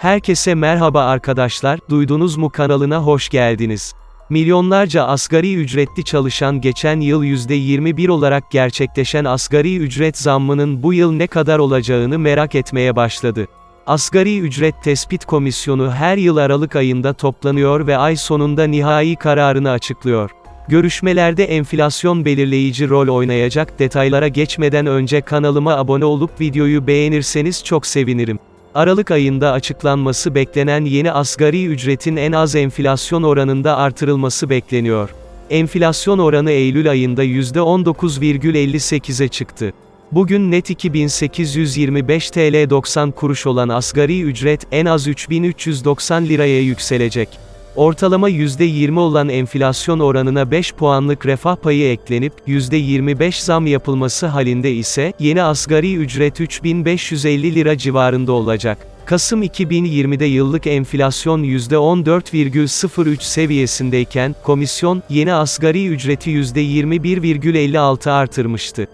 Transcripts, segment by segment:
Herkese merhaba arkadaşlar, duydunuz mu kanalına hoş geldiniz. Milyonlarca asgari ücretli çalışan geçen yıl %21 olarak gerçekleşen asgari ücret zammının bu yıl ne kadar olacağını merak etmeye başladı. Asgari Ücret Tespit Komisyonu her yıl Aralık ayında toplanıyor ve ay sonunda nihai kararını açıklıyor. Görüşmelerde enflasyon belirleyici rol oynayacak detaylara geçmeden önce kanalıma abone olup videoyu beğenirseniz çok sevinirim. Aralık ayında açıklanması beklenen yeni asgari ücretin en az enflasyon oranında artırılması bekleniyor. Enflasyon oranı Eylül ayında %19,58'e çıktı. Bugün net 2825 TL 90 kuruş olan asgari ücret en az 3390 liraya yükselecek. Ortalama %20 olan enflasyon oranına 5 puanlık refah payı eklenip, %25 zam yapılması halinde ise, yeni asgari ücret 3550 lira civarında olacak. Kasım 2020'de yıllık enflasyon %14,03 seviyesindeyken, komisyon, yeni asgari ücreti %21,56 artırmıştı.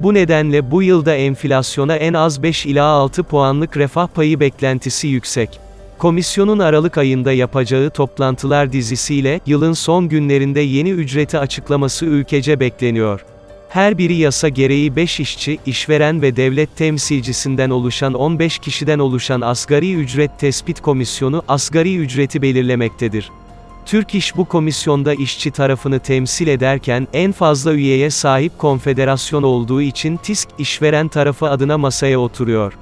Bu nedenle bu yılda enflasyona en az 5 ila 6 puanlık refah payı beklentisi yüksek. Komisyonun Aralık ayında yapacağı toplantılar dizisiyle, yılın son günlerinde yeni ücreti açıklaması ülkece bekleniyor. Her biri yasa gereği 5 işçi, işveren ve devlet temsilcisinden oluşan 15 kişiden oluşan Asgari Ücret Tespit Komisyonu, asgari ücreti belirlemektedir. Türk İş bu komisyonda işçi tarafını temsil ederken, en fazla üyeye sahip konfederasyon olduğu için TİSK, işveren tarafı adına masaya oturuyor.